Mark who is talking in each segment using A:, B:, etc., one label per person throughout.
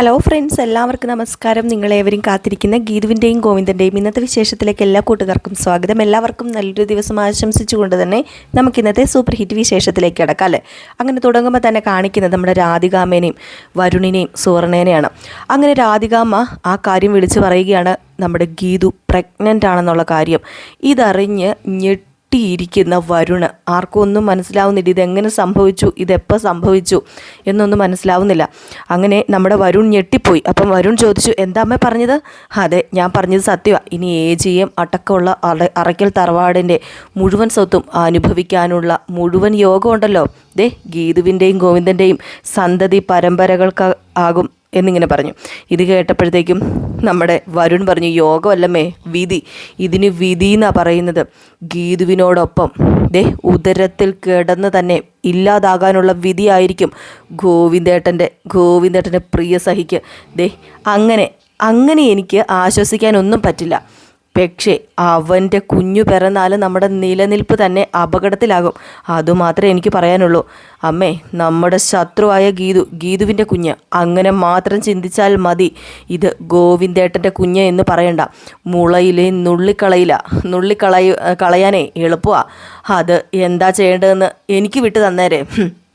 A: Hello friends എല്ലാവർക്കും നമസ്കാരം. നിങ്ങളേവരും കാത്തിരിക്കുന്ന ഗീതുവിന്റെയും ഗോവിന്ദന്റെയും ഇന്നത്തെ വിശേഷത്തിലേക്ക് എല്ലാ കൂട്ടുകാർക്കും സ്വാഗതം. എല്ലാവർക്കും നല്ലൊരു ദിവസം ആശംസിച്ചുകൊണ്ട് തന്നെ നമുക്ക് ഇന്നത്തെ സൂപ്പർ ഹിറ്റ് വിശേഷത്തിലേക്ക് കിടക്കാം അല്ലേ? അങ്ങനെ തുടങ്ങുമ്പോൾ തന്നെ കാണിക്കുന്നത് നമ്മുടെ രാധികാമേനെയും വരുണിനെയും സുവർണേനെയാണ്. അങ്ങനെ രാധികാമ്മ ആ കാര്യം വിളിച്ചു പറയുകയാണ് നമ്മുടെ ഗീതു പ്രഗ്നന്റ് ആണെന്നുള്ള കാര്യം. ഇതറിഞ്ഞ് ഞെട്ടി ഞെട്ടിയിരിക്കുന്ന വരുണ്. ആർക്കും ഒന്നും മനസ്സിലാവുന്നില്ല. ഇതെങ്ങനെ സംഭവിച്ചു? ഇതെപ്പോൾ സംഭവിച്ചു? എന്നൊന്നും മനസ്സിലാവുന്നില്ല. അങ്ങനെ നമ്മുടെ വരുൺ ഞെട്ടിപ്പോയി. അപ്പം വരുൺ ചോദിച്ചു എന്താ അമ്മ പറഞ്ഞത്? അതെ ഞാൻ പറഞ്ഞത് സത്യമാണ് ഇനി എ ജി എം അടക്കമുള്ള അറ അറയ്ക്കൽ തറവാടിന്റെ മുഴുവൻ സ്വത്തും അനുഭവിക്കാനുള്ള മുഴുവൻ യോഗമുണ്ടല്ലോ. ദേ ഗീതുവിന്റെയും ഗോവിന്ദന്റെയും സന്തതി പരമ്പരകൾക്ക് ആകും എന്നിങ്ങനെ പറഞ്ഞു. ഇത് കേട്ടപ്പോഴത്തേക്കും നമ്മുടെ വരുൺ പറഞ്ഞു യോഗമല്ലമ്മേ വിധി. ഇതിന് വിധി എന്നാണ് പറയുന്നത്. ഗീതുവിനോടൊപ്പം ദേ ഉദരത്തിൽ കിടന്ന് തന്നെ ഇല്ലാതാകാനുള്ള വിധിയായിരിക്കും ഗോവിന്ദേട്ടന്റെ ഗോവിന്ദേട്ടന്റെ പ്രിയ സഹിക്ക് ദേ അങ്ങനെ അങ്ങനെ എനിക്ക് ആശ്വസിക്കാനൊന്നും പറ്റില്ല. പക്ഷേ അവന്റെ കുഞ്ഞു പിറന്നാൽ നമ്മുടെ നിലനിൽപ്പ് തന്നെ അപകടത്തിലാകും. അതുമാത്രമേ എനിക്ക് പറയാനുള്ളൂ. അമ്മേ നമ്മുടെ ശത്രുവായ ഗീതു ഗീതുവിന്റെ കുഞ്ഞ്. അങ്ങനെ മാത്രം ചിന്തിച്ചാൽ മതി. ഇത് ഗോവിന്ദേട്ടന്റെ കുഞ്ഞ് എന്ന് പറയണ്ട. മുളയിലെ നുള്ളിക്കളയില്ല നുള്ളിക്കളയ കളയാനേ എളുപ്പമാണ് അത് എന്താ ചെയ്യേണ്ടതെന്ന് എനിക്ക് വിട്ടു തന്നേരെ.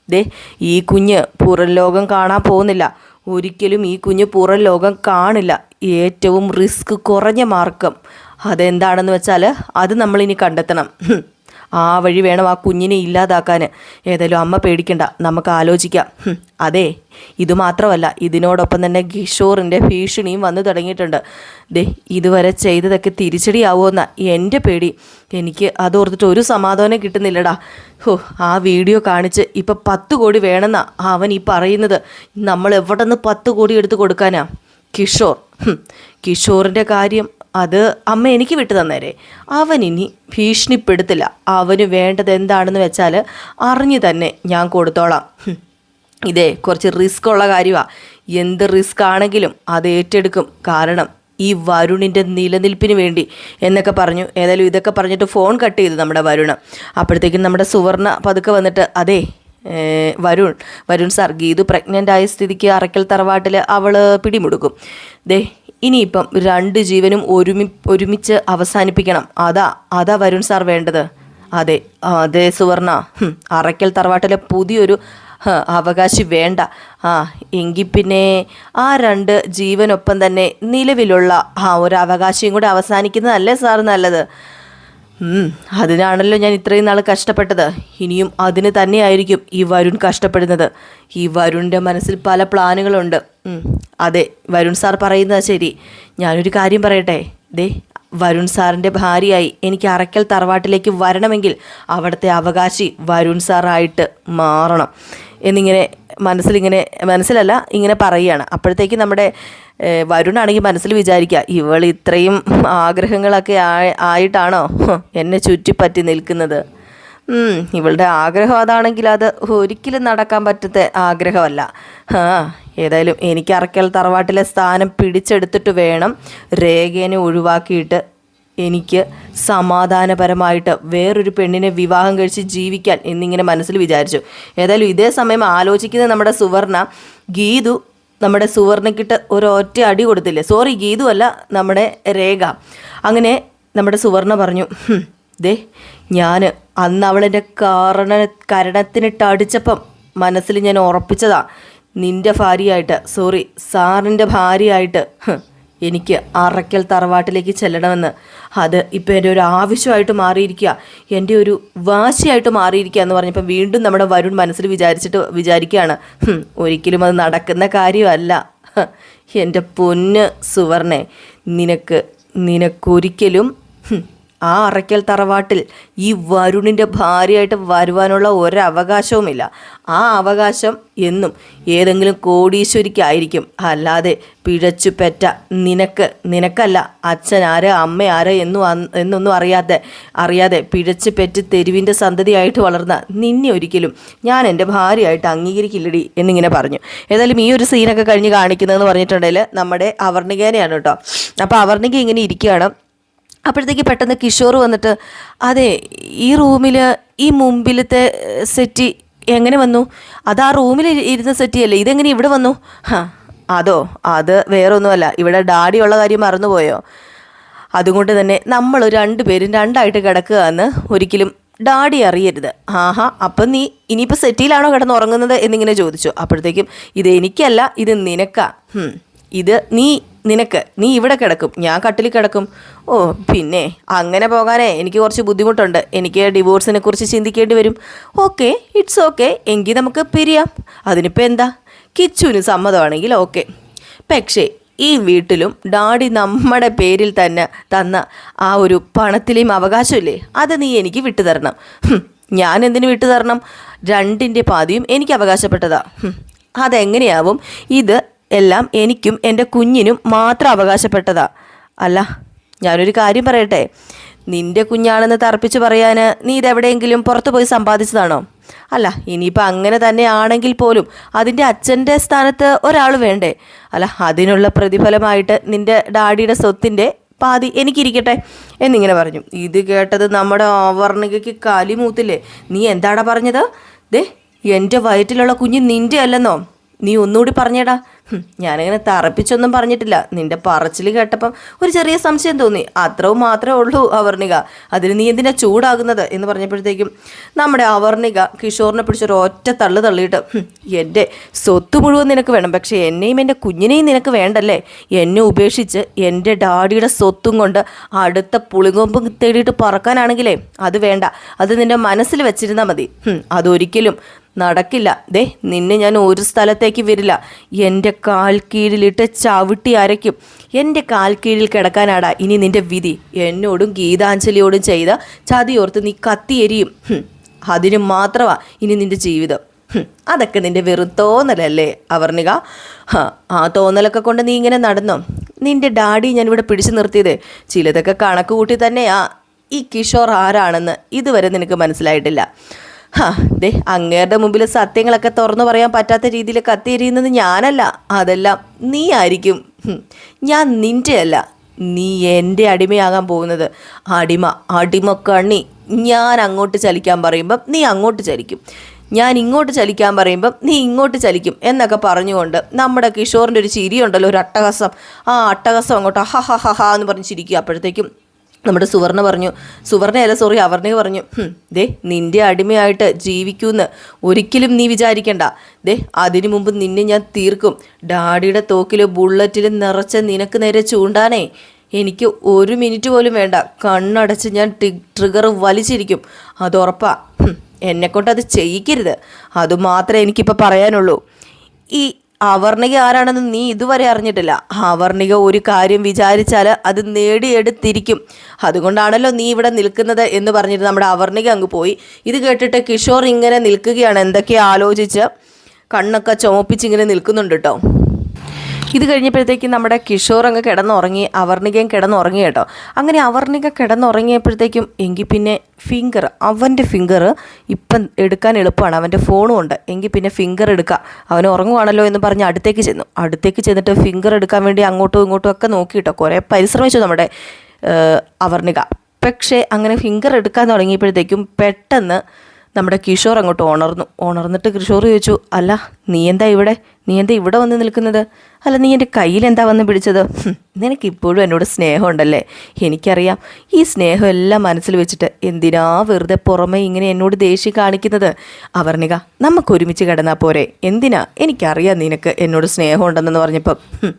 A: ദേ ഈ കുഞ്ഞ് പുറം ലോകം കാണാൻ പോകുന്നില്ല. ഒരിക്കലും ഈ കുഞ്ഞ് പുറം ലോകം കാണില്ല. ഏറ്റവും റിസ്ക് കുറഞ്ഞ മാർഗം. അതെന്താണെന്ന് വെച്ചാൽ അത് നമ്മളിനി കണ്ടെത്തണം. ആ വഴി വേണം ആ കുഞ്ഞിനെ ഇല്ലാതാക്കാൻ ഏതായാലും അമ്മ പേടിക്കണ്ട. നമുക്ക് ആലോചിക്കാം. അതെ ഇതുമാത്രമല്ല ഇതിനോടൊപ്പം തന്നെ കിഷോറിന്റെ ഭീഷണിയും വന്നു തുടങ്ങിയിട്ടുണ്ട്. ദേ ഇതുവരെ ചെയ്തതൊക്കെ തിരിച്ചടിയാവുമെന്ന എന്റെ പേടി. എനിക്ക് അതോർത്തിട്ട് ഒരു സമാധാനം കിട്ടുന്നില്ലടാ. ഹോ ആ വീഡിയോ കാണിച്ച് ഇപ്പം പത്ത് കോടി വേണമെന്നാ അവൻ ഈ പറയുന്നത്. നമ്മൾ എവിടെ നിന്ന് പത്ത് കോടി എടുത്ത് കൊടുക്കാനാ? കിഷോർ. കിഷോറിന്റെ കാര്യം അത് അമ്മ എനിക്ക് വിട്ടു തന്നേരെ. അവൻ ഇനി ഭീഷണിപ്പെടുത്തില്ല. അവന് വേണ്ടത് എന്താണെന്ന് വെച്ചാൽ അറിഞ്ഞു തന്നെ ഞാൻ കൊടുത്തോളാം. ഇതേ കുറച്ച് റിസ്ക് ഉള്ള കാര്യമാണ് എന്ത് റിസ്ക് ആണെങ്കിലും അത് ഏറ്റെടുക്കും. കാരണം ഈ വരുണിന്റെ നിലനിൽപ്പിന് വേണ്ടി എന്നൊക്കെ പറഞ്ഞു. ഏതായാലും ഇതൊക്കെ പറഞ്ഞിട്ട് ഫോൺ കട്ട് ചെയ്തു നമ്മുടെ വരുണ്. അപ്പോഴത്തേക്കും നമ്മുടെ സുവർണ പതുക്കെ വന്നിട്ട് അതെ വരുൺ വരുൺ സാർ ഗീതു പ്രഗ്നന്റ് ആയ സ്ഥിതിക്ക് അറക്കൽ തറവാട്ടിൽ അവൾ പിടിമുടുക്കും. ദേ ഇനിയിപ്പം രണ്ട് ജീവനും ഒരുമി ഒരുമിച്ച് അവസാനിപ്പിക്കണം. അതാ അതാ വരുൺ സാർ വേണ്ടത്. അതെ അതെ സുവർണ. അറയ്ക്കൽ തറവാട്ടിലെ പുതിയൊരു അവകാശി വേണ്ട. ആ എങ്കിൽ പിന്നെ ആ രണ്ട് ജീവനൊപ്പം തന്നെ നിലവിലുള്ള ആ ഒരു അവകാശിയും കൂടെ അവസാനിക്കുന്നതല്ലേ സാർ നല്ലത്? അതിനാണല്ലോ ഞാൻ ഇത്രയും നാൾ കഷ്ടപ്പെട്ടത്. ഇനിയും അതിന് തന്നെയായിരിക്കും ഈ വരുൺ കഷ്ടപ്പെടുന്നത്. ഈ വരുണിന്റെ മനസ്സിൽ പല പ്ലാനുകളുണ്ട്. അതെ വരുൺ സാർ പറയുന്നത് ശരി. ഞാനൊരു കാര്യം പറയട്ടെ? ദേ വരുൺ സാറിന്റെ ഭാര്യയായി എനിക്ക് അറക്കൽ തറവാട്ടിലേക്ക് വരണമെങ്കിൽ അവിടുത്തെ അവകാശി വരുൺ സാറായിട്ട് മാറണം. എന്നിങ്ങനെ മനസ്സിലിങ്ങനെ മനസ്സിലല്ല ഇങ്ങനെ പറയുകയാണ്. അപ്പോഴത്തേക്ക് നമ്മുടെ വരുണാണെങ്കിൽ മനസ്സിൽ വിചാരിക്കുക ഇവൾ ഇത്രയും ആഗ്രഹങ്ങളൊക്കെ ആയി- ആയിട്ടാണോ എന്നെ ചുറ്റിപ്പറ്റി നിൽക്കുന്നത്? ഇവളുടെ ആഗ്രഹം അതാണെങ്കിൽ അത് ഒരിക്കലും നടക്കാൻ പറ്റത്തെ ആഗ്രഹമല്ല. ആ ഏതായാലും എനിക്ക് അറക്കൽ തറവാട്ടിലെ സ്ഥാനം പിടിച്ചെടുത്തിട്ട് വേണം രേഖേനെ ഒഴിവാക്കിയിട്ട് എനിക്ക് സമാധാനപരമായിട്ട് വേറൊരു പെണ്ണിനെ വിവാഹം കഴിച്ച് ജീവിക്കാൻ എന്നിങ്ങനെ മനസ്സിൽ വിചാരിച്ചു. ഏതായാലും ഇതേ സമയം ആലോചിക്കുന്ന നമ്മുടെ സുവർണ ഗീതു നമ്മുടെ സുവർണക്കിട്ട് ഒരൊറ്റ അടി കൊടുത്തില്ലേ? സോറി ഗീതു അല്ല നമ്മുടെ രേഖ. അങ്ങനെ നമ്മുടെ സുവർണ പറഞ്ഞു "ഹും, ദേ ഞാൻ അന്ന് അവളെന്റെ കാരണ കരണത്തിനിട്ട് അടിച്ചപ്പം മനസ്സിൽ ഞാൻ ഉറപ്പിച്ചതാ. നിന്റെ ഭാര്യയായിട്ട് സോറി സാറിന്റെ ഭാര്യയായിട്ട് എനിക്ക് അറക്കൽ തറവാട്ടിലേക്ക് ചെല്ലണമെന്ന്. അത് ഇപ്പോൾ എന്റെ ഒരു ആവശ്യമായിട്ട് മാറിയിരിക്കുക. എന്റെ ഒരു വാശിയായിട്ട് മാറിയിരിക്കുക എന്ന് പറഞ്ഞപ്പോൾ വീണ്ടും നമ്മുടെ വരുൺ മനസ്സിൽ വിചാരിച്ചിട്ട് വിചാരിക്കുകയാണ്. ഒരിക്കലും അത് നടക്കുന്ന കാര്യമല്ല. എന്റെ പൊന്ന് സുവർണെ നിനക്ക് നിനക്കൊരിക്കലും ആ അറയ്ക്കൽ തറവാട്ടിൽ ഈ വരുണിന്റെ ഭാര്യയായിട്ട് വരുവാനുള്ള ഒരവകാശവുമില്ല. ആ അവകാശം എന്നും ഏതെങ്കിലും കോടീശ്വരിക്കായിരിക്കും. അല്ലാതെ പിഴച്ചു പെറ്റ നിനക്ക് നിനക്കല്ല അച്ഛൻ ആര് അമ്മ ആര് എന്നും എന്നൊന്നും അറിയാതെ അറിയാതെ പിഴച്ചു പെറ്റ് തെരുവിന്റെ സന്തതിയായിട്ട് വളർന്ന നിന്നെ ഒരിക്കലും ഞാൻ എന്റെ ഭാര്യയായിട്ട് അംഗീകരിക്കില്ലടി എന്നിങ്ങനെ പറഞ്ഞു. ഏതായാലും ഈ ഒരു സീനൊക്കെ കഴിഞ്ഞ് കാണിക്കുന്നതെന്ന് പറഞ്ഞിട്ടുണ്ടെങ്കിൽ നമ്മുടെ അവർണികേനെയാണ് കേട്ടോ. അപ്പോൾ അവർണിക ഇങ്ങനെ ഇരിക്കുകയാണ്. അപ്പോഴത്തേക്ക് പെട്ടെന്ന് കിഷോർ വന്നിട്ട് അതെ ഈ റൂമിൽ ഈ മുമ്പിലത്തെ സെറ്റി എങ്ങനെ വന്നു? അത് ആ റൂമിൽ ഇരുന്ന സെറ്റിയല്ലേ? ഇതെങ്ങനെ ഇവിടെ വന്നു? ഹാ അതോ അത് വേറൊന്നുമല്ല. ഇവിടെ ഡാഡിയുള്ള കാര്യം മറന്നുപോയോ? അതുകൊണ്ട് തന്നെ നമ്മൾ രണ്ടുപേരും രണ്ടായിട്ട് കിടക്കുക എന്ന് ഒരിക്കലും ഡാഡി അറിയരുത്. ആഹാ അപ്പം നീ ഇനിയിപ്പോൾ സെറ്റിയിലാണോ കിടന്ന് ഉറങ്ങുന്നത് എന്നിങ്ങനെ ചോദിച്ചു. അപ്പോഴത്തേക്കും ഇത് എനിക്കല്ല ഇത് നിനക്കാ. ഇത് നീ നിനക്ക് നീ ഇവിടെ കിടക്കും ഞാൻ കട്ടിൽ കിടക്കും. ഓ പിന്നെ അങ്ങനെ പോകാനേ എനിക്ക് കുറച്ച് ബുദ്ധിമുട്ടുണ്ട്. എനിക്ക് ഡിവോഴ്സിനെ കുറിച്ച് ചിന്തിക്കേണ്ടി വരും. ഓക്കെ ഇറ്റ്സ് ഓക്കെ എങ്കിൽ നമുക്ക് പിരിയാം. അതിനിപ്പോൾ എന്താ? കിച്ചുവിന് സമ്മതമാണെങ്കിൽ ഓക്കെ. പക്ഷേ ഈ വീട്ടിലും ഡാഡി നമ്മുടെ പേരിൽ തന്നെ തന്ന ആ ഒരു പണത്തിലെയും അവകാശമില്ലേ? അത് നീ എനിക്ക് വിട്ടുതരണം. തരണം ഞാൻ എന്തിനു വിട്ടുതരണം? രണ്ടിന്റെ പാതിയും എനിക്ക് അവകാശപ്പെട്ടതാ. അതെങ്ങനെയാവും? ഇത് എല്ലാം എനിക്കും എന്റെ കുഞ്ഞിനും മാത്രം അവകാശപ്പെട്ടതാ. അല്ല ഞാനൊരു കാര്യം പറയട്ടെ. നിന്റെ കുഞ്ഞാണെന്ന് തർപ്പിച്ച് പറയാൻ നീ ഇതെവിടെയെങ്കിലും പുറത്തു പോയി സമ്പാദിച്ചതാണോ? അല്ല ഇനിയിപ്പോൾ അങ്ങനെ തന്നെ ആണെങ്കിൽ പോലും അതിന്റെ അച്ഛന്റെ സ്ഥാനത്ത് ഒരാൾ വേണ്ടേ? അല്ല അതിനുള്ള പ്രതിഫലമായിട്ട് നിന്റെ ഡാഡിയുടെ സ്വത്തിന്റെ പാതി എനിക്കിരിക്കട്ടെ എന്നിങ്ങനെ പറഞ്ഞു. ഇത് കേട്ടത് നമ്മുടെ ഓവർണികയ്ക്ക് കാലിമൂത്തില്ലേ നീ എന്താടാ പറഞ്ഞത്? ദേ എന്റെ വയറ്റിലുള്ള കുഞ്ഞ് നിന്റെ അല്ലെന്നോ? നീ ഒന്നുകൂടി പറഞ്ഞേടാ. ഞാനങ്ങനെ തറപ്പിച്ചൊന്നും പറഞ്ഞിട്ടില്ല. നിന്റെ പറച്ചിൽ കേട്ടപ്പം ഒരു ചെറിയ സംശയം തോന്നി. അത്രവും മാത്രമേ ഉള്ളൂ അവർണിക. അതിന് നീ എന്തിനാ ചൂടാകുന്നത് എന്ന് പറഞ്ഞപ്പോഴത്തേക്കും നമ്മുടെ അവർണിക കിഷോറിനെ പിടിച്ചൊരു ഒറ്റ തള്ളു തള്ളിയിട്ട് "ഹും, എന്റെ സ്വത്ത് മുഴുവൻ നിനക്ക് വേണം. പക്ഷേ എന്നെയും എന്റെ കുഞ്ഞിനെയും നിനക്ക് വേണ്ടല്ലേ? എന്നെ ഉപേക്ഷിച്ച് എന്റെ ഡാഡിയുടെ സ്വത്തും കൊണ്ട് അടുത്ത പുളികൊമ്പ് തേടിയിട്ട് പറക്കാനാണെങ്കിലേ അത് വേണ്ട. അത് നിന്റെ മനസ്സിൽ വെച്ചിരുന്നാൽ മതി. അതൊരിക്കലും നടക്കില്ല. ദേ നിന്നെ ഞാൻ ഒരു സ്ഥലത്തേക്ക് വരില്ല എന്റെ കാൽ കീഴിലിട്ട് ചവിട്ടി അരയ്ക്കും. എന്റെ കാൽ കീഴിൽ കിടക്കാനാടാ ഇനി നിന്റെ വിധി. എന്നോടും ഗീതാഞ്ജലിയോടും ചെയ്ത ചതിയോർത്ത് നീ കത്തിയെരിയും അതിന് മാത്രമാ ഇനി നിന്റെ ജീവിതം. അതൊക്കെ നിന്റെ വെറും തോന്നലല്ലേ അവർണിക? ആ തോന്നലൊക്കെ കൊണ്ട് നീ ഇങ്ങനെ നടന്നോ? നിന്റെ ഡാഡി ഞാനിവിടെ പിടിച്ചു നിർത്തിയത്. ചിലതൊക്കെ കണക്ക് കൂട്ടി തന്നെയാ. ഈ കിഷോർ ആരാണെന്ന് ഇതുവരെ നിനക്ക് മനസ്സിലായിട്ടില്ല. ഹാ ദേ അങ്ങേരുടെ മുമ്പിൽ സത്യങ്ങളൊക്കെ തുറന്നു പറയാൻ പറ്റാത്ത രീതിയിൽ കത്തിയിരിയുന്നത് ഞാനല്ല. അതെല്ലാം നീ ആയിരിക്കും. ഞാൻ നിന്റെ അല്ല നീ എന്റെ അടിമയാകാൻ പോകുന്നത്. അടിമ അടിമ കണ്ണി. ഞാൻ അങ്ങോട്ട് ചലിക്കാൻ പറയുമ്പം നീ അങ്ങോട്ട് ചലിക്കും. ഞാൻ ഇങ്ങോട്ട് ചലിക്കാൻ പറയുമ്പം നീ ഇങ്ങോട്ട് ചലിക്കും എന്നൊക്കെ പറഞ്ഞുകൊണ്ട് നമ്മുടെ കിഷോറിന്റെ ഒരു ചിരിയുണ്ടല്ലോ ഒരു അട്ടഹസം. ആ അട്ടഹസം അങ്ങോട്ട് ഹ ഹ ഹ എന്ന് പറഞ്ഞ് ചിരിക്കുക. അപ്പോഴത്തേക്കും നമ്മുടെ സുവർണ പറഞ്ഞു. സുവർണയല്ല സോറി അവർണ പറഞ്ഞു. ദേ നിന്റെ അടിമയായിട്ട് ജീവിക്കൂന്ന് ഒരിക്കലും നീ വിചാരിക്കണ്ട. ദേ അതിനു മുമ്പ് നിന്നെ ഞാൻ തീർക്കും. ഡാഡിയുടെ തോക്കിൽ ബുള്ളറ്റിൽ നിറച്ച നിനക്ക് നേരെ ചൂണ്ടാനേ. എനിക്ക് ഒരു മിനിറ്റ് പോലും വേണ്ട. കണ്ണടച്ച് ഞാൻ ട്രിഗർ വലിച്ചിരിക്കും. അതുറപ്പാ എന്നെക്കൊണ്ട് അത് ചെയ്യിക്കരുത്. അതുമാത്രമേ എനിക്കിപ്പോൾ പറയാനുള്ളൂ. ഈ അവർണിക ആരാണെന്ന് നീ ഇതുവരെ അറിഞ്ഞിട്ടില്ല. അവർണിക ഒരു കാര്യം വിചാരിച്ചാൽ അത് നേടിയെടുത്തിരിക്കും. അതുകൊണ്ടാണല്ലോ നീ ഇവിടെ നിൽക്കുന്നത് എന്ന് പറഞ്ഞിട്ട് നമ്മുടെ അവർണിക അങ്ങ് പോയി. ഇത് കേട്ടിട്ട് കിഷോർ ഇങ്ങനെ നിൽക്കുകയാണ്. എന്തൊക്കെ ആലോചിച്ച് കണ്ണൊക്കെ ചുമപ്പിച്ച് ഇങ്ങനെ നിൽക്കുന്നുണ്ട് കേട്ടോ ഇത് കഴിഞ്ഞപ്പോഴത്തേക്കും നമ്മുടെ കിഷോർ അങ്ങ് കിടന്നുറങ്ങി അവർണികയും കിടന്നുറങ്ങി കേട്ടോ. അങ്ങനെ അവർണിക കിടന്നുറങ്ങിയപ്പോഴത്തേക്കും എങ്കിൽ പിന്നെ ഫിംഗർ അവന്റെ ഫിംഗർ ഇപ്പം എടുക്കാൻ എളുപ്പമാണ്. അവന്റെ ഫോണും ഉണ്ട്. എങ്കിൽ പിന്നെ ഫിംഗർ എടുക്കുക അവൻ ഉറങ്ങുവാണല്ലോ എന്ന് പറഞ്ഞ് അടുത്തേക്ക് ചെന്നു. അടുത്തേക്ക് ചെന്നിട്ട് ഫിംഗർ എടുക്കാൻ വേണ്ടി അങ്ങോട്ടും ഇങ്ങോട്ടും ഒക്കെ നോക്കിയിട്ടോ കുറേ പരിശ്രമിച്ചു നമ്മുടെ അവർണിക. പക്ഷേ അങ്ങനെ ഫിംഗർ എടുക്കാൻ തുടങ്ങിയപ്പോഴത്തേക്കും പെട്ടെന്ന് നമ്മുടെ കിഷോർ അങ്ങോട്ട് ഉണർന്നു. ഉണർന്നിട്ട് കിഷോർ ചോദിച്ചു അല്ല നീ എന്താ ഇവിടെ? നീ എന്താ ഇവിടെ വന്ന് നിൽക്കുന്നത്? അല്ല നീ എന്റെ കയ്യിൽ എന്താ വന്ന് പിടിച്ചത്? നിനക്ക് ഇപ്പോഴും എന്നോട് സ്നേഹമുണ്ടല്ലേ? എനിക്കറിയാം. ഈ സ്നേഹം എല്ലാം മനസ്സിൽ വെച്ചിട്ട് എന്തിനാ വെറുതെ പുറമേ ഇങ്ങനെ എന്നോട് ദേഷ്യം കാണിക്കുന്നത്? അവർണിക നമുക്ക് ഒരുമിച്ച് കിടന്നാൽ പോരെ. എന്തിനാ? എനിക്കറിയാം നിനക്ക് എന്നോട് സ്നേഹമുണ്ടെന്ന് പറഞ്ഞപ്പം.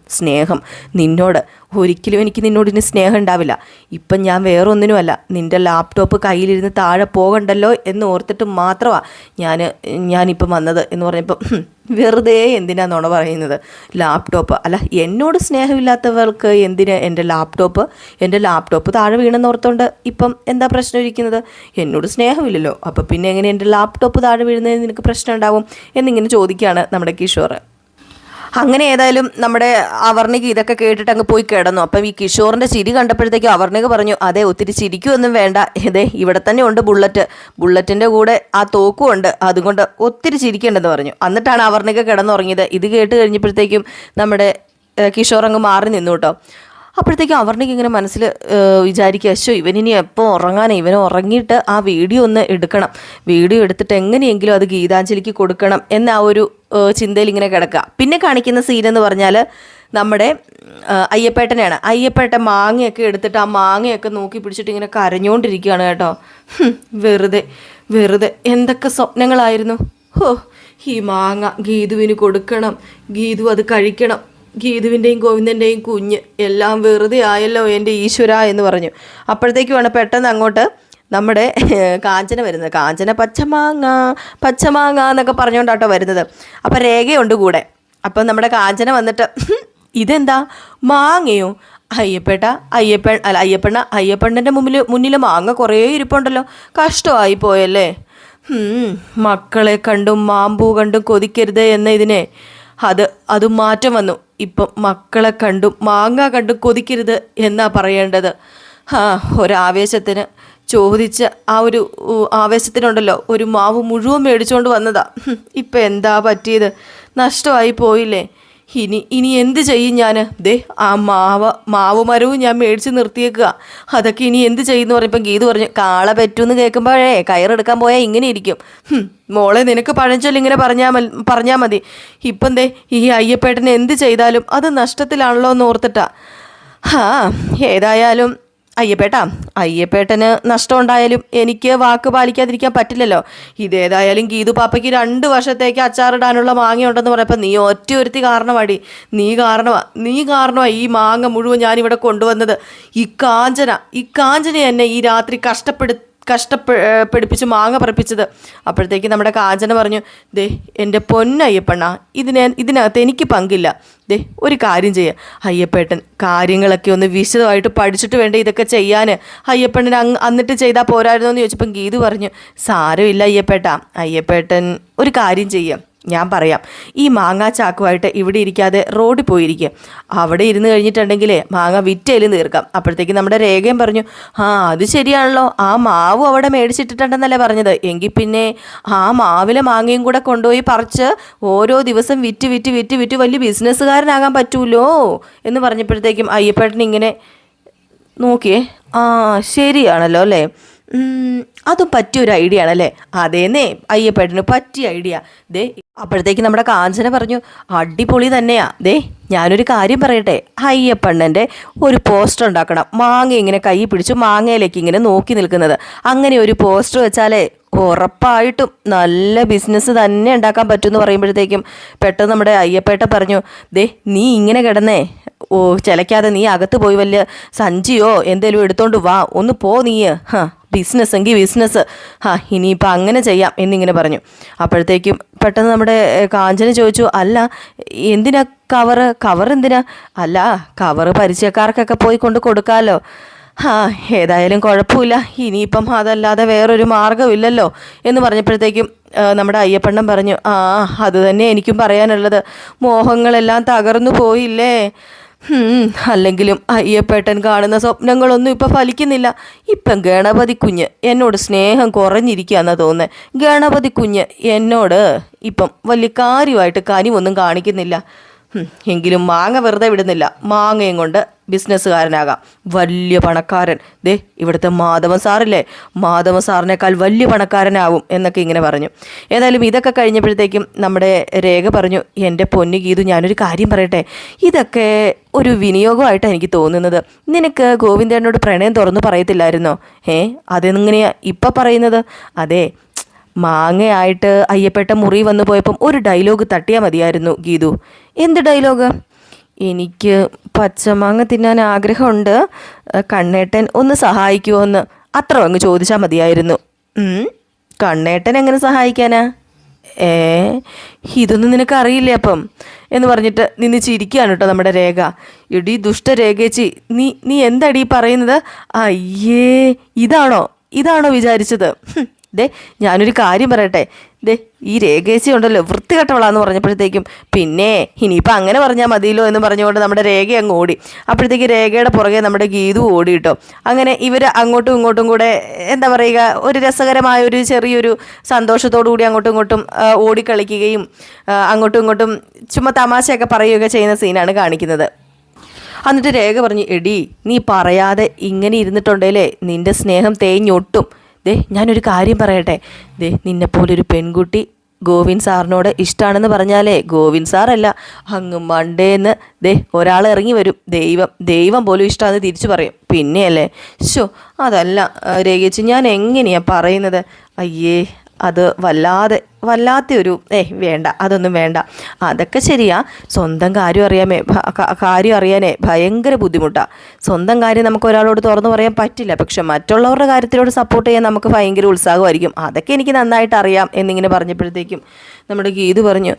A: സ്നേഹം. നിന്നോട്. ഒരിക്കലും എനിക്ക് നിന്നോട് ഇനി സ്നേഹം ഉണ്ടാവില്ല. ഇപ്പം ഞാൻ വേറെ ഒന്നിനുമല്ല നിന്റെ ലാപ്ടോപ്പ് കയ്യിലിരുന്ന് താഴെ പോകണ്ടല്ലോ എന്ന് ഓർത്തിട്ട് മാത്രമാണ് ഞാൻ ഞാനിപ്പം വന്നത് എന്ന് പറഞ്ഞപ്പം. വെറുതെ എന്തിനാ നുണ പറയുന്നത്? ലാപ്ടോപ്പ് അല്ല എന്നോട് സ്നേഹമില്ലാത്തവർക്ക് എന്തിന് എന്റെ ലാപ്ടോപ്പ് എന്റെ ലാപ്ടോപ്പ് താഴെ വീണെന്ന് ഓർത്തോണ്ട് ഇപ്പം എന്താ പ്രശ്നം ഇരിക്കുന്നത്? എന്നോട് സ്നേഹമില്ലല്ലോ. അപ്പോൾ പിന്നെ എങ്ങനെ എന്റെ ലാപ്ടോപ്പ് താഴെ വീഴുന്നതിന് നിനക്ക് പ്രശ്നം ഉണ്ടാവും എന്നിങ്ങനെ ചോദിക്കുകയാണ് നമ്മുടെ കിഷോർ അങ്ങനെ ഏതായാലും നമ്മുടെ അവർണിക ഇതൊക്കെ കേട്ടിട്ട് അങ്ങ് പോയി കിടന്നു. അപ്പം ഈ കിഷോറിന്റെ ചിരി കണ്ടപ്പോഴത്തേക്കും അവർണിക പറഞ്ഞു അതെ ഒത്തിരി ചിരിക്കുമൊന്നും വേണ്ട. ഇതേ ഇവിടെ തന്നെ ഉണ്ട് ബുള്ളറ്റ്. ബുള്ളറ്റിന്റെ കൂടെ ആ തോക്കും ഉണ്ട്. അതുകൊണ്ട് ഒത്തിരി ചിരിക്കേണ്ടെന്ന് പറഞ്ഞു. എന്നിട്ടാണ് അവർണിക കിടന്നുറങ്ങിയത്. ഇത് കേട്ട് കഴിഞ്ഞപ്പോഴത്തേക്കും നമ്മുടെ കിഷോർ അങ്ങ് മാറി നിന്നു കേട്ടോ. അപ്പോഴത്തേക്കും അവർണിക്ക് ഇങ്ങനെ മനസ്സിൽ വിചാരിക്കുക അശോ ഇവനിനി എപ്പോൾ ഉറങ്ങാനേ? ഇവന് ഉറങ്ങിയിട്ട് ആ വീഡിയോ ഒന്ന് എടുക്കണം. വീഡിയോ എടുത്തിട്ട് എങ്ങനെയെങ്കിലും അത് ഗീതാഞ്ജലിക്ക് കൊടുക്കണം എന്ന ആ ഒരു ചിന്തയിൽ ഇങ്ങനെ കിടക്കുക. പിന്നെ കാണിക്കുന്ന സീൻ എന്ന് പറഞ്ഞാൽ നമ്മുടെ അയ്യപ്പേട്ടനെയാണ്. അയ്യപ്പേട്ടൻ മാങ്ങയൊക്കെ എടുത്തിട്ട് ആ മാങ്ങയൊക്കെ നോക്കി പിടിച്ചിട്ട് ഇങ്ങനെ കരഞ്ഞുകൊണ്ടിരിക്കുകയാണ് കേട്ടോ. വെറുതെ വെറുതെ. എന്തൊക്കെ സ്വപ്നങ്ങളായിരുന്നു. ഹോ ഈ മാങ്ങ ഗീതുവിന് കൊടുക്കണം. ഗീതു അത് കഴിക്കണം. ഗീതുവിന്റെയും ഗോവിന്ദന്റെയും കുഞ്ഞ് എല്ലാം വെറുതെ ആയല്ലോ എന്റെ ഈശ്വര എന്ന് പറഞ്ഞു. അപ്പോഴത്തേക്കുമാണ് പെട്ടെന്ന് അങ്ങോട്ട് നമ്മുടെ കാഞ്ചന വരുന്നത്. കാഞ്ചന പച്ചമാങ്ങ പച്ചമാങ്ങ എന്നൊക്കെ പറഞ്ഞുകൊണ്ടാട്ടോ വരുന്നത്. അപ്പം രേഖയുണ്ട് കൂടെ. അപ്പം നമ്മുടെ കാഞ്ചന വന്നിട്ട് "ഹും, ഇതെന്താ? മാങ്ങയോ? അയ്യപ്പേട്ട അയ്യപ്പൻ അല്ല അയ്യപ്പണ്ണ അയ്യപ്പണ്ണന്റെ മുമ്പിൽ മുന്നിൽ മാങ്ങ കുറേ ഇരിപ്പുണ്ടല്ലോ. കഷ്ടമായി പോയല്ലേ? മക്കളെ കണ്ടും മാമ്പൂ കണ്ടും കൊതിക്കരുത് എന്ന ഇതിനെ. അത് അത് മാറ്റം വന്നു. ഇപ്പം മക്കളെ കണ്ടും മാങ്ങ കണ്ടും കൊതിക്കരുത് എന്നാ പറയേണ്ടത്. ആ ഒരാവേശത്തിന് ചോദിച്ച ആ ഒരു ആവേശത്തിനുണ്ടല്ലോ. ഒരു മാവ് മുഴുവൻ മേടിച്ചുകൊണ്ട് വന്നതാ. ഇപ്പം എന്താ പറ്റിയത്? നഷ്ടമായി പോയില്ലേ? ഇനി ഇനി എന്ത് ചെയ്യും ഞാൻ ദേ ആ മാവ മാവ് മരവും ഞാൻ മേടിച്ച് നിർത്തിയേക്കുക അതൊക്കെ ഇനി എന്ത് ചെയ്യുന്നു പറഞ്ഞപ്പോൾ ഗീത് പറഞ്ഞു കാള പറ്റൂന്ന് കേൾക്കുമ്പോഴേ കയറെടുക്കാൻ പോയാൽ ഇങ്ങനെ ഇരിക്കും. മോളെ നിനക്ക് പഴഞ്ചൊല്ലി ഇങ്ങനെ പറഞ്ഞാൽ മതി പറഞ്ഞാൽ മതി. ഇപ്പം ദേ ഈ അയ്യപ്പേട്ടനെ എന്ത് ചെയ്താലും അത് നഷ്ടത്തിലാണല്ലോ എന്ന് ഓർത്തിട്ടാ. ഹാ ഏതായാലും അയ്യപ്പേട്ടാ അയ്യപ്പേട്ടന് നഷ്ടമുണ്ടായാലും എനിക്ക് വാക്ക് പാലിക്കാതിരിക്കാൻ പറ്റില്ലല്ലോ. ഇതേതായാലും ഗീതു പാപ്പയ്ക്ക് രണ്ട് വർഷത്തേക്ക് അച്ചാറിടാനുള്ള മാങ്ങ ഉണ്ടെന്ന് പറയപ്പോൾ നീ ഒറ്റ ഒരുത്തി കാരണമാടി. നീ കാരണമാ നീ കാരണമാ ഈ മാങ്ങ മുഴുവൻ ഞാനിവിടെ കൊണ്ടുവന്നത്. ഈ കാഞ്ചന ഈ കാഞ്ചന എന്നെ ഈ രാത്രി കഷ്ടപ്പെടു കഷ്ടപ്പെടിപ്പിച്ച് മാങ്ങ പറപ്പിച്ചത്. അപ്പോഴത്തേക്ക് നമ്മുടെ കാഞ്ചന പറഞ്ഞു ദേ എന്റെ പൊന്നയ്യപ്പണ്ണ ഇതിനെ ഇതിനകത്ത് എനിക്ക് പങ്കില്ല. ദേ ഒരു കാര്യം ചെയ്യുക അയ്യപ്പേട്ടൻ കാര്യങ്ങളൊക്കെ ഒന്ന് വിശദമായിട്ട് പഠിച്ചിട്ട് വേണ്ട ഇതൊക്കെ ചെയ്യാൻ അയ്യപ്പണ്ണൻ അങ് എന്നിട്ട് ചെയ്താൽ പോരായിരുന്നോ എന്ന് ചോദിച്ചപ്പം ഗീതു പറഞ്ഞു സാരമില്ല അയ്യപ്പേട്ട അയ്യപ്പേട്ടൻ ഒരു കാര്യം ചെയ്യാം. ഞാൻ പറയാം. ഈ മാങ്ങാ ചാക്കുമായിട്ട് ഇവിടെ ഇരിക്കാതെ റോഡിൽ പോയിരിക്കുക അവിടെ ഇരുന്ന് കഴിഞ്ഞിട്ടുണ്ടെങ്കിലേ മാങ്ങ വിറ്റേലും തീർക്കാം. അപ്പോഴത്തേക്ക് നമ്മുടെ രേഖയും പറഞ്ഞു ആ അത് ശരിയാണല്ലോ. ആ മാവ് അവിടെ മേടിച്ചിട്ടിട്ടുണ്ടെന്നല്ലേ പറഞ്ഞത്. എങ്കിൽ പിന്നെ ആ മാവിലെ മാങ്ങയും കൂടെ കൊണ്ടുപോയി പറിച്ച് ഓരോ ദിവസം വിറ്റ് വിറ്റ് വിറ്റ് വിറ്റ് വലിയ ബിസിനസ്സുകാരനാകാൻ പറ്റൂലോ? എന്ന് പറഞ്ഞപ്പോഴത്തേക്കും അയ്യപ്പേട്ടൻ ഇങ്ങനെ നോക്കിയേ ആ ശരിയാണല്ലോ അല്ലേ? ഉം, പറ്റിയ ഒരു ഐഡിയ ആണല്ലേ അതേന്നേ അയ്യപ്പേട്ടന് പറ്റിയ ഐഡിയ ദേ അപ്പോഴത്തേക്ക് നമ്മുടെ കാഞ്ചന പറഞ്ഞു അടിപൊളി തന്നെയാ. ദേ ഞാനൊരു കാര്യം പറയട്ടെ. അയ്യപ്പണ്ണന്റെ ഒരു പോസ്റ്റർ ഉണ്ടാക്കണം. മാങ്ങ ഇങ്ങനെ കൈ പിടിച്ച് മാങ്ങയിലേക്ക് ഇങ്ങനെ നോക്കി നിൽക്കുന്നത്. അങ്ങനെ ഒരു പോസ്റ്റർ വെച്ചാലേ ഉറപ്പായിട്ടും നല്ല ബിസിനസ് തന്നെ ഉണ്ടാക്കാൻ പറ്റുമെന്ന് പറയുമ്പോഴത്തേക്കും പെട്ടെന്ന് നമ്മുടെ അയ്യപ്പേട്ട പറഞ്ഞു ദേ നീ ഇങ്ങനെ കിടന്നേ. ഓ ചിലക്കാതെ നീ അകത്ത് പോയി വലിയ സഞ്ചിയോ എന്തേലും എടുത്തോണ്ട് വാ. ഒന്ന് പോ നീ ബിസിനസ് എങ്കിൽ ബിസിനസ് ഹാ ഇനിയിപ്പോൾ അങ്ങനെ ചെയ്യാം എന്നിങ്ങനെ പറഞ്ഞു. അപ്പോഴത്തേക്കും പെട്ടെന്ന് നമ്മുടെ കാഞ്ചന ചോദിച്ചു അല്ല എന്തിനാ കവറ് കവർ എന്തിനാ? അല്ല കവറ് പരിചയക്കാർക്കൊക്കെ പോയി കൊണ്ട് കൊടുക്കാമല്ലോ ആ ഏതായാലും കുഴപ്പമില്ല. ഇനിയിപ്പം അതല്ലാതെ വേറൊരു മാർഗമില്ലല്ലോ എന്ന് പറഞ്ഞപ്പോഴത്തേക്കും നമ്മുടെ അയ്യപ്പണ്ണം പറഞ്ഞു ആ അത് തന്നെ എനിക്കും പറയാനുള്ളത്. മോഹങ്ങളെല്ലാം തകർന്നു പോയില്ലേ? അല്ലെങ്കിലും അയ്യപ്പേട്ടൻ കാണുന്ന സ്വപ്നങ്ങളൊന്നും ഇപ്പം ഫലിക്കുന്നില്ല. ഇപ്പം ഗണപതി കുഞ്ഞ് എന്നോട് സ്നേഹം കുറഞ്ഞിരിക്കുകയെന്നാ തോന്നുന്നത് ഗണപതി കുഞ്ഞ് എന്നോട് ഇപ്പം വലിയ കാര്യമായിട്ട് കനിവൊന്നും കാണിക്കുന്നില്ല. എങ്കിലും മാങ്ങ വെറുതെ വിടുന്നില്ല. മാങ്ങയും കൊണ്ട് ബിസിനസ്സുകാരനാകാം. വലിയ പണക്കാരൻ. ദേ ഇവിടുത്തെ മാധവൻ സാറില്ലേ? മാധവൻ സാറിനേക്കാൾ വലിയ പണക്കാരനാവും എന്നൊക്കെ ഇങ്ങനെ പറഞ്ഞു. ഏതായാലും ഇതൊക്കെ കഴിഞ്ഞപ്പോഴത്തേക്കും നമ്മുടെ രേഖ പറഞ്ഞു എന്റെ പൊന്നു ഗീതു ഞാനൊരു കാര്യം പറയട്ടെ. ഇതൊക്കെ ഒരു വിനിയോഗമായിട്ടാണ് എനിക്ക് തോന്നുന്നത്. നിനക്ക് ഗോവിന്ദനോട് പ്രണയം തുറന്നു പറയത്തില്ലായിരുന്നോ? ഏ അതെങ്ങനെയാ ഇപ്പം പറയുന്നത്? അതെ മാങ്ങയായിട്ട് അയ്യപ്പെട്ട മുറി വന്നു പോയപ്പം ഒരു ഡയലോഗ് തട്ടിയാൽ മതിയായിരുന്നു ഗീതു. എന്ത് ഡയലോഗ്? എനിക്ക് പച്ചമാങ്ങ തിന്നാൻ ആഗ്രഹമുണ്ട്. കണ്ണേട്ടൻ ഒന്ന് സഹായിക്കുമോ എന്ന് അത്ര അങ്ങ് ചോദിച്ചാൽ മതിയായിരുന്നു. കണ്ണേട്ടൻ എങ്ങനെ സഹായിക്കാനാ? ഏ ഇതൊന്നും നിനക്ക് അറിയില്ലേ അപ്പം? എന്ന് പറഞ്ഞിട്ട് നിന്ന് ചിരിക്കുകയാണ് കേട്ടോ നമ്മുടെ രേഖ. എടി ദുഷ്ടരേഖേച്ചി നീ നീ എന്താടി പറയുന്നത്? അയ്യേ ഇതാണോ? ഇതാണോ വിചാരിച്ചത്? ദേ ഞാനൊരു കാര്യം പറയട്ടെ. ദേ ഈ രേഖേശി ഉണ്ടല്ലോ വൃത്തികെട്ടവളാന്ന് പറഞ്ഞപ്പോഴത്തേക്കും പിന്നെ ഇനിയിപ്പോൾ അങ്ങനെ പറഞ്ഞാൽ മതിയല്ലോ എന്ന് പറഞ്ഞുകൊണ്ട് നമ്മുടെ രേഖ അങ്ങ് ഓടി. അപ്പോഴത്തേക്ക് രേഖയുടെ പുറകെ നമ്മുടെ ഗീതു ഓടി കേട്ടോ അങ്ങനെ ഇവർ അങ്ങോട്ടും ഇങ്ങോട്ടും കൂടെ എന്താ പറയുക ഒരു രസകരമായ ഒരു ചെറിയൊരു സന്തോഷത്തോടു കൂടി അങ്ങോട്ടും ഇങ്ങോട്ടും ഓടിക്കളിക്കുകയും അങ്ങോട്ടും ഇങ്ങോട്ടും ചുമ്മാ തമാശയൊക്കെ പറയുകയൊക്കെ ചെയ്യുന്ന സീനാണ് കാണിക്കുന്നത്. എന്നിട്ട് രേഖ പറഞ്ഞു എടി നീ പറയാതെ ഇങ്ങനെ ഇരുന്നിട്ടുണ്ടേലേ നിന്റെ സ്നേഹം തേഞ്ഞൊട്ടും. ദേ ഞാനൊരു കാര്യം പറയട്ടെ. ദേ നിന്നെപ്പോലൊരു പെൺകുട്ടി ഗോവിന്ദ് സാറിനോട് ഇഷ്ടമാണെന്ന് പറഞ്ഞാലേ ഗോവിന്ദ് സാറല്ല അങ്ങ് മണ്ടേന്ന്. ദേ ഒരാൾ ഇറങ്ങി വരും. ദൈവം ദൈവം പോലും ഇഷ്ടമാണെന്ന് തിരിച്ചു പറയും. പിന്നെയല്ലേ? ശോ അതല്ല രേഖിച്ച് ഞാൻ എങ്ങനെയാണ് പറയുന്നത്? അയ്യേ അത് വല്ലാതെ വല്ലാത്ത ഒരു ഏ വേണ്ട അതൊന്നും വേണ്ട. അതൊക്കെ ശരിയാ. സ്വന്തം കാര്യം അറിയാമേ കാര്യം അറിയാനേ ഭയങ്കര ബുദ്ധിമുട്ടാണ് സ്വന്തം കാര്യം നമുക്ക് ഒരാളോട് തുറന്നു പറയാൻ പറ്റില്ല. പക്ഷെ മറ്റുള്ളവരുടെ കാര്യത്തിലോട് സപ്പോർട്ട് ചെയ്യാൻ നമുക്ക് ഭയങ്കര ഉത്സാഹമായിരിക്കും. അതൊക്കെ എനിക്ക് നന്നായിട്ട് അറിയാം എന്നിങ്ങനെ പറഞ്ഞപ്പോഴത്തേക്കും നമ്മുടെ ഗീതു പറഞ്ഞു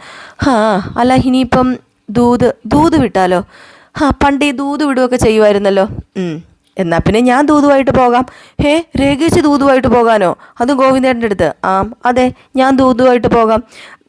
A: ആ അല്ല ഇനിയിപ്പം ദൂത് ദൂത് വിട്ടാലോ? ആ പണ്ട് ഈ ദൂത് വിടുകയൊക്കെ ചെയ്യുമായിരുന്നല്ലോ. ഉം എന്നാ പിന്നെ ഞാൻ ദൂതുവായിട്ട് പോകാം. ഹേ രേഖിച്ച് ദൂതുവായിട്ട് പോകാനോ? അത് ഗോവിന്ദേട്ടന്റെ അടുത്ത്. ആ അതെ ഞാൻ ദൂതുവായിട്ട് പോകാം.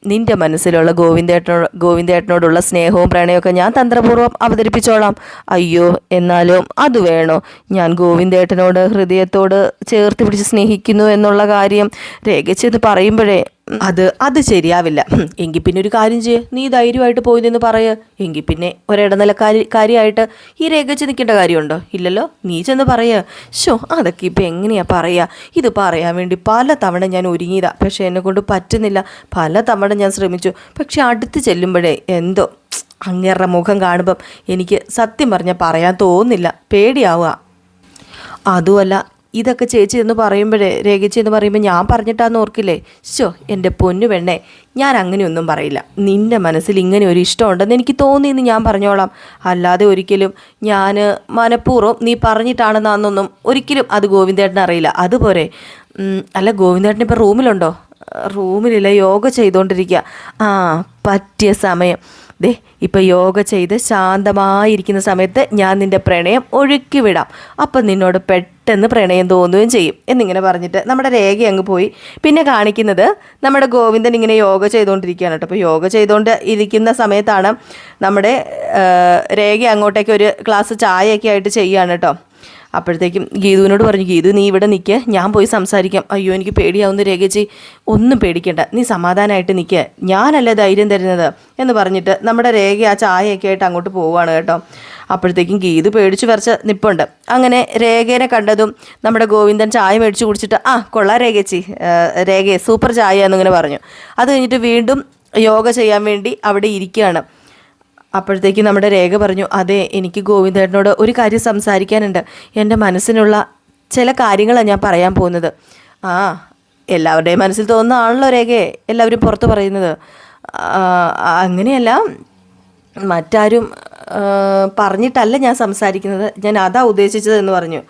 A: നിന്റെ മനസ്സിലുള്ള ഗോവിന്ദേട്ടനോട് ഗോവിന്ദേട്ടനോടുള്ള സ്നേഹവും പ്രണയമൊക്കെ ഞാൻ തന്ത്രപൂർവം അവതരിപ്പിച്ചോളാം. അയ്യോ എന്നാലും അത് വേണോ? ഞാൻ ഗോവിന്ദേട്ടനോട് ഹൃദയത്തോട് ചേർത്ത് പിടിച്ച് സ്നേഹിക്കുന്നു എന്നുള്ള കാര്യം രേഖച്ചെന്ന് പറയുമ്പോഴേ അത് അത് ശരിയാവില്ല. എങ്കിൽ പിന്നെ ഒരു കാര്യം ചെയ്യ്. നീ ധൈര്യമായിട്ട് പോയി നിന്ന് പറയ്. എങ്കിൽ പിന്നെ ഒരിടനിലക്കാരി കാര്യമായിട്ട് ഈ രേഖച്ച് നിൽക്കേണ്ട കാര്യമുണ്ടോ? ഇല്ലല്ലോ? നീ ചെന്ന് പറയുക ഷോ അതൊക്കെ ഇപ്പം എങ്ങനെയാണ് പറയുക ഇത് പറയാൻ വേണ്ടി പല തവണ ഞാൻ ഒരുങ്ങിയതാ. പക്ഷേ എന്നെ കൊണ്ട് പറ്റുന്നില്ല. പല തവണ ഞാൻ ശ്രമിച്ചു. പക്ഷെ അടുത്ത് ചെല്ലുമ്പോഴേ എന്തോ അങ്ങേരുടെ മുഖം കാണുമ്പം എനിക്ക് സത്യം പറഞ്ഞാൽ പറയാൻ തോന്നുന്നില്ല. പേടിയാവുക. അതുമല്ല ഇതൊക്കെ ചേച്ചി എന്ന് പറയുമ്പോഴേ രേഖിച്ചി എന്ന് പറയുമ്പോൾ ഞാൻ പറഞ്ഞിട്ടാന്ന് ഓർക്കില്ലേ? ശോ എന്റെ പൊന്നു പെണ്ണെ ഞാൻ അങ്ങനെയൊന്നും പറയില്ല. നിന്റെ മനസ്സിൽ ഇങ്ങനെ ഒരു ഇഷ്ടമുണ്ടെന്ന് എനിക്ക് തോന്നിയെന്ന് ഞാൻ പറഞ്ഞോളാം. അല്ലാതെ ഒരിക്കലും ഞാൻ മനഃപൂർവം നീ പറഞ്ഞിട്ടാണെന്നാന്നൊന്നും ഒരിക്കലും അത് ഗോവിന്ദേട്ടൻ അറിയില്ല. അതുപോലെ അല്ല ഗോവിന്ദേട്ടൻ ഇപ്പോൾ റൂമിലുണ്ടോ? റൂമിലില്ല യോഗ ചെയ്തുകൊണ്ടിരിക്കുക ആ പറ്റിയ സമയം. ദേ ഇപ്പം യോഗ ചെയ്ത് ശാന്തമായിരിക്കുന്ന സമയത്ത് ഞാൻ നിന്റെ പ്രണയം ഒഴുക്കി വിടാം അപ്പം നിന്നോട് പെട്ടെന്ന് പ്രണയം തോന്നുകയും ചെയ്യും. എന്നിങ്ങനെ പറഞ്ഞിട്ട് നമ്മുടെ രേഖ അങ്ങ് പോയി. പിന്നെ കാണിക്കുന്നത് നമ്മുടെ ഗോവിന്ദൻ ഇങ്ങനെ യോഗ ചെയ്തുകൊണ്ടിരിക്കുകയാണ് കേട്ടോ. അപ്പോൾ യോഗ ചെയ്തുകൊണ്ട് ഇരിക്കുന്ന സമയത്താണ് നമ്മുടെ രേഖ അങ്ങോട്ടേക്ക് ഒരു ക്ലാസ് ചായയൊക്കെ ആയിട്ട് ചെയ്യുകയാണ് കേട്ടോ. അപ്പോഴത്തേക്കും ഗീതുവിനോട് പറഞ്ഞു ഗീതു നീ ഇവിടെ നിൽക്കുക ഞാൻ പോയി സംസാരിക്കാം. അയ്യോ എനിക്ക് പേടിയാവുന്ന രേഖച്ചി ഒന്നും പേടിക്കണ്ട. നീ സമാധാനമായിട്ട് നിൽക്കുക ഞാനല്ല ധൈര്യം തരുന്നത്? എന്ന് പറഞ്ഞിട്ട് നമ്മുടെ രേഖ ആ ചായയൊക്കെ ആയിട്ട് അങ്ങോട്ട് പോവുകയാണ് കേട്ടോ. അപ്പോഴത്തേക്കും ഗീതു പേടിച്ച് വരച്ച നിപ്പുണ്ട്. അങ്ങനെ രേഖേനെ കണ്ടതും നമ്മുടെ ഗോവിന്ദൻ ചായ മേടിച്ച് കുടിച്ചിട്ട് ആ കൊള്ളാം രേഖച്ചി. രേഖയെ സൂപ്പർ ചായ എന്നിങ്ങനെ പറഞ്ഞു. അത് കഴിഞ്ഞിട്ട് വീണ്ടും യോഗ ചെയ്യാൻ വേണ്ടി അവിടെ ഇരിക്കുകയാണ്. അപ്പോഴത്തേക്ക് നമ്മുടെ രേഖ പറഞ്ഞു അതെ എനിക്ക് ഗോവിന്ദേട്ടനോട് ഒരു കാര്യം സംസാരിക്കാനുണ്ട്. എന്റെ മനസ്സിനുള്ള ചില കാര്യങ്ങളാണ് ഞാൻ പറയാൻ പോകുന്നത്. ആ എല്ലാവരുടെയും മനസ്സിൽ തോന്നുന്ന ആണല്ലോ രേഖയെ എല്ലാവരും പുറത്ത് പറയുന്നത്. അങ്ങനെയല്ല മറ്റാരും പറഞ്ഞിട്ടല്ല ഞാൻ സംസാരിക്കുന്നത്. ഞാൻ അതാ ഉദ്ദേശിച്ചത് എന്ന് പറഞ്ഞു.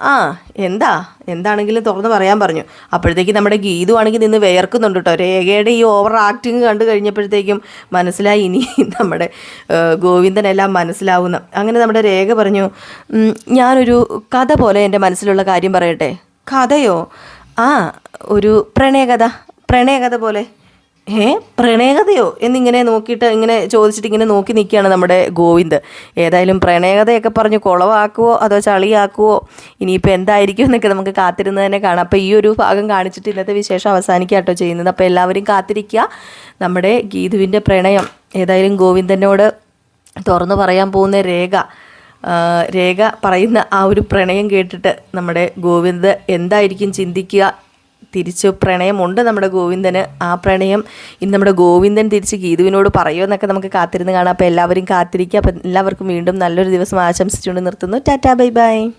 A: ആ എന്താ? എന്താണെങ്കിലും തുറന്ന് പറയാൻ പറഞ്ഞു. അപ്പോഴത്തേക്ക് നമ്മുടെ ഗീതു ആണെങ്കിൽ നിന്ന് വേർക്കുന്നുണ്ട് കേട്ടോ. രേഖയുടെ ഈ ഓവർ ആക്ടിങ് കണ്ടു കഴിഞ്ഞപ്പോഴത്തേക്കും മനസ്സിലായി ഇനി നമ്മുടെ ഗോവിന്ദനെല്ലാം മനസ്സിലാവുന്ന. അങ്ങനെ നമ്മുടെ രേഖ പറഞ്ഞു "ഉം, ഞാനൊരു കഥ പോലെ എന്റെ മനസ്സിലുള്ള കാര്യം പറയട്ടെ? കഥയോ? ആ ഒരു പ്രണയകഥ. പ്രണയകഥ പോലെ. ഏ പ്രണയകഥയോ എന്നിങ്ങനെ നോക്കിയിട്ട് ഇങ്ങനെ ചോദിച്ചിട്ട് ഇങ്ങനെ നോക്കി നിൽക്കുകയാണ് നമ്മുടെ ഗോവിന്ദ്. ഏതായാലും പ്രണയകഥയൊക്കെ പറഞ്ഞ് കുളവാക്കുവോ അതോ ചളിയാക്കുവോ? ഇനിയിപ്പോൾ എന്തായിരിക്കും എന്നൊക്കെ നമുക്ക് കാത്തിരുന്ന് തന്നെ കാണാം. അപ്പോൾ ഈ ഒരു ഭാഗം കാണിച്ചിട്ട് ഇന്നത്തെ വിശേഷം അവസാനിക്കുക കേട്ടോ ചെയ്യുന്നത്. അപ്പോൾ എല്ലാവരും കാത്തിരിക്കുക. നമ്മുടെ ഗീതുവിന്റെ പ്രണയം. ഏതായാലും ഗോവിന്ദനോട് തുറന്നു പറയാൻ പോകുന്ന രേഖ രേഖ പറയുന്ന ആ ഒരു പ്രണയം കേട്ടിട്ട് നമ്മുടെ ഗോവിന്ദ് എന്തായിരിക്കും ചിന്തിക്കുക തിരിച്ച് പ്രണയമുണ്ട് നമ്മുടെ ഗോവിന്ദന്. ആ പ്രണയം ഇന്ന് നമ്മുടെ ഗോവിന്ദൻ തിരിച്ച് ഗീതുവിനോട് പറയുമോ എന്നൊക്കെ നമുക്ക് കാത്തിരുന്ന് കാണാം. അപ്പോൾ എല്ലാവരും കാത്തിരിക്കുക. അപ്പം എല്ലാവർക്കും വീണ്ടും നല്ലൊരു ദിവസം ആശംസിച്ചുകൊണ്ട് നിർത്തുന്നു. Tata bye bye.